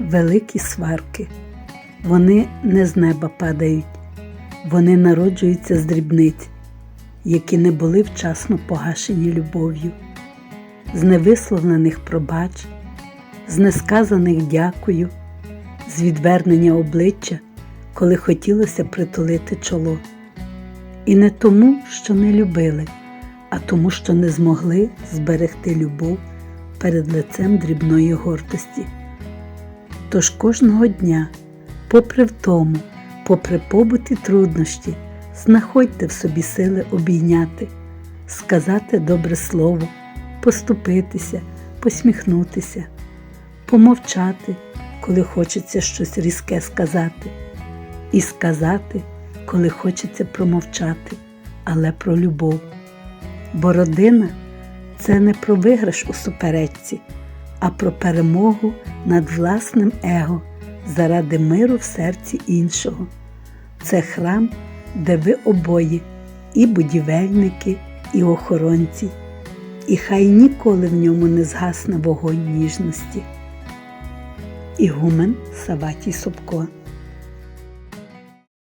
великі сварки. Вони не з неба падають, вони народжуються з дрібниць, які не були вчасно погашені любов'ю, з невисловлених пробач, з несказаних дякую, з відвернення обличчя, коли хотілося притулити чоло. І не тому, що не любили, а тому, що не змогли зберегти любов перед лицем дрібної гордості. Тож кожного дня, попри втому, попри побуті труднощі, знаходьте в собі сили обійняти, сказати добре слово, поступитися, посміхнутися, помовчати, коли хочеться щось різке сказати, і сказати, коли хочеться промовчати, але про любов. Бо родина це не про виграш у суперечці, а про перемогу над власним его заради миру в серці іншого. Це храм, де ви обоє, і будівельники, і охоронці, і хай ніколи в ньому не згасне вогонь ніжності. Ігумен Саватій Собко